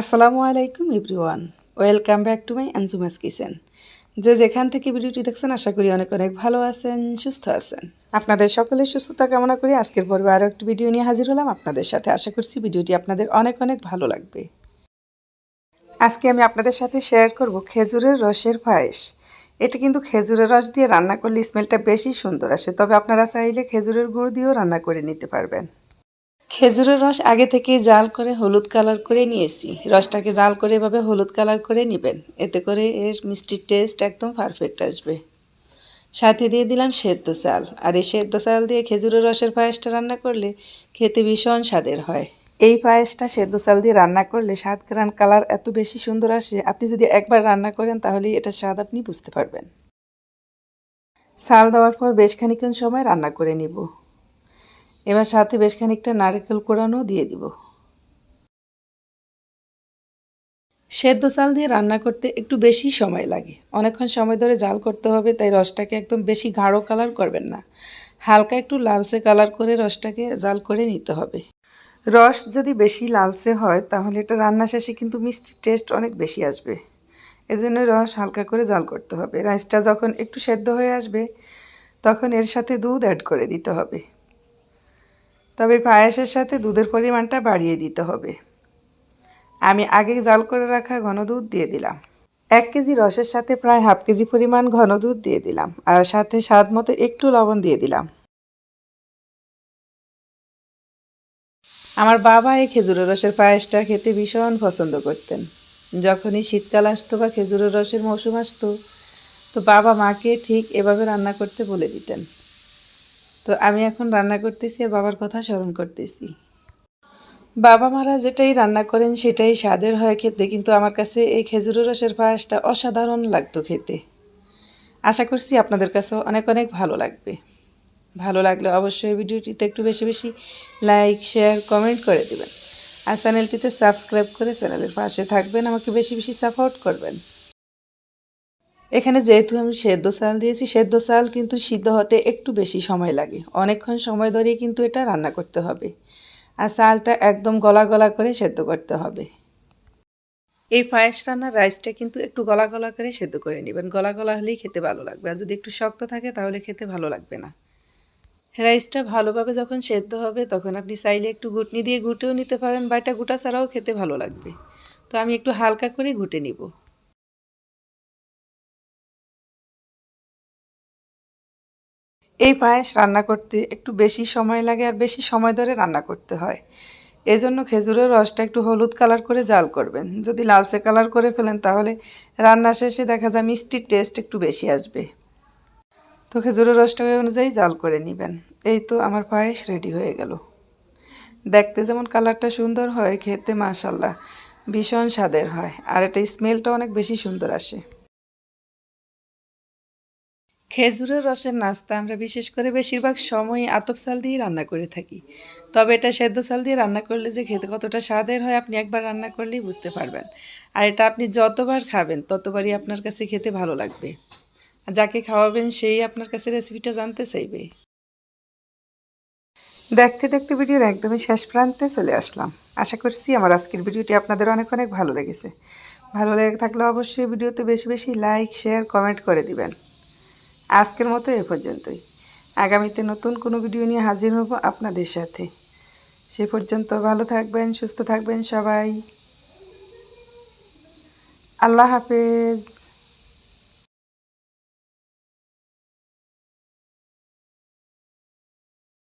আসসালামু আলাইকুম, everyone. Welcome back to my Anjuma's kitchen. যে যেখান থেকে ভিডিওটি দেখছেন, আশা করি অনেক অনেক ভালো আছেন, সুস্থ আছেন। আপনাদের সকলের সুস্থতা কামনা করি আজকের পর্বে আরও একটি ভিডিও নিয়ে হাজির হলাম আপনাদের সাথে। আশা করছি ভিডিওটি আপনাদের অনেক অনেক ভালো লাগবে। আজকে আমি আপনাদের সাথে শেয়ার করব খেজুরের রসের পায়েস। এটা কিন্তু খেজুরের রস দিয়ে রান্না করলে স্মেলটা বেশি সুন্দর আসে, তবে আপনারা চাইলে খেজুরের গুড় দিয়েও রান্না করে নিতে পারবেন। খেজুরের রস আগে থেকে জাল করে হলুদ কালার করে নিয়েছি। রসটাকে জাল করে এভাবে হলুদ কালার করে নেবেন। এতে করে এর মিষ্টির টেস্ট একদম পারফেক্ট আসবে। সাথে দিয়ে দিলাম সেদ্ধ চাল। আর এই সেদ্ধ চাল দিয়ে খেজুরের রসের পায়েসটা রান্না করলে খেতে ভীষণ স্বাদের হয়। এই পায়েসটা সেদ্ধ চাল দিয়ে রান্না করলে স্বাদ গ্রান কালার এত বেশি সুন্দর আসে, আপনি যদি একবার রান্না করেন তাহলে এটা স্বাদ আপনি বুঝতে পারবেন। চাল দেওয়ার পর বেশ খানিক্ষণ সময় রান্না করে নিব। এবার সাথে বেশ খানিকটা নারকেল কোড়ানো দিয়ে দিব। সেদ্ধ চাল দিয়ে রান্না করতে একটু বেশি সময় লাগে। অনেকক্ষণ সময় ধরে জাল করতে হবে, তাই রসটাকে একদম বেশি গাঢ় কালার করবেন না। হালকা একটু লালচে কালার করে রসটাকে জাল করে নিতে হবে। রস যদি বেশি লালচে হয়, তাহলে এটা রান্না শেষে কিন্তু মিষ্টির টেস্ট অনেক বেশি আসবে। এজন্য রস হালকা করে জাল করতে হবে। রাইসটা যখন একটু সেদ্ধ হয়ে আসবে, তখন এর সাথে দুধ অ্যাড করে দিতে হবে। তবে পায়েসের সাথে দুধের পরিমাণটা বাড়িয়ে দিতে হবে। আমি আগে জাল করে রাখা ঘন দুধ দিয়ে দিলাম। এক কেজি রসের সাথে প্রায় হাফ কেজি পরিমাণ ঘন দুধ দিয়ে দিলাম আর সাথে স্বাদ মতো একটু লবণ দিয়ে দিলাম। আমার বাবা এই খেজুরের রসের পায়েসটা খেতে ভীষণ পছন্দ করতেন। যখনই শীতকাল আসতো বা খেজুরের রসের মৌসুম আসতো, তো বাবা মাকে ঠিক এভাবে রান্না করতে বলে দিতেন। তো আমি এখন রান্না করতেছি আর বাবার কথা স্মরণ করতেছি। বাবা মারা যেটাই রান্না করেন সেটাই স্বাদের হয় খেতে, কিন্তু আমার কাছে এই খেজুরের রসের পায়েসটা অসাধারণ লাগতো খেতে। আশা করছি আপনাদের কাছেও অনেক অনেক ভালো লাগবে। ভালো লাগলে অবশ্যই ভিডিওটিতে একটু বেশি বেশি লাইক, শেয়ার, কমেন্ট করে দেবেন। আর চ্যানেলটিতে সাবস্ক্রাইব করে চ্যানেলের পাশে থাকবেন, আমাকে বেশি বেশি সাপোর্ট করবেন। এখানে যেহেতু আমি সেদ্ধ চাল দিয়েছি, সেদ্ধ চাল কিন্তু সিদ্ধ হতে একটু বেশি সময় লাগে। অনেকক্ষণ সময় ধরে কিন্তু এটা রান্না করতে হবে। আর চালটা একদম গলা গলা করে সেদ্ধ করতে হবে। এই পায়েস রান্নার রাইসটা কিন্তু একটু গলা গলা করে সেদ্ধ করে নেবেন। গলা গলা হলেই খেতে ভালো লাগবে। আর যদি একটু শক্ত থাকে, তাহলে খেতে ভালো লাগবে না। রাইসটা ভালোভাবে যখন সেদ্ধ হবে, তখন আপনি চাইলে একটু ঘুটনি দিয়ে ঘুটেও নিতে পারেন, বা এটা গোটা ছাড়াও খেতে ভালো লাগবে। তো আমি একটু হালকা করে ঘুটে নিব। এই পায়েস রান্না করতে একটু বেশি সময় লাগে আর বেশি সময় ধরে রান্না করতে হয়। এজন্য খেজুরের রসটা একটু হলুদ কালার করে জাল করবেন। যদি লালচে কালার করে ফেলেন তাহলে রান্না শেষে দেখা যায় মিষ্টির টেস্ট একটু বেশি আসবে। তো খেজুরের রসটা ওই অনুযায়ী জাল করে নেবেন। এই তো আমার পায়েস রেডি হয়ে গেল। দেখতে যেমন কালারটা সুন্দর হয়, খেতে মাশাল্লাহ ভীষণ স্বাদের হয়। আর এটা স্মেলটা অনেক বেশি সুন্দর আসে। খেজুরের রসের নাস্তা আমরা বিশেষ করে বেশিরভাগ সময় আতপ চাল দিয়ে রান্না করে থাকি। তবে এটা সেদ্ধ চাল দিয়ে রান্না করলে যে খেতে কতটা স্বাদের হয় আপনি একবার রান্না করলেই বুঝতে পারবেন। আর এটা আপনি যতবার খাবেন, ততবারই আপনার কাছে খেতে ভালো লাগবে। যাকে খাওয়াবেন সেই আপনার কাছে রেসিপিটা জানতে চাইবে। দেখতে দেখতে ভিডিওর একদমই শেষ প্রান্তে চলে আসলাম। আশা করছি আমার আজকের ভিডিওটি আপনাদের অনেক অনেক ভালো লেগেছে। ভালো লেগে থাকলে অবশ্যই ভিডিওতে বেশি বেশি লাইক শেয়ার কমেন্ট করে দিবেন। আজকের মতো এ পর্যন্তই। আগামীতে নতুন কোনো ভিডিও নিয়ে হাজির হব আপনাদের সাথে। সে পর্যন্ত ভালো থাকবেন, সুস্থ থাকবেন সবাই। আল্লাহ হাফেজ।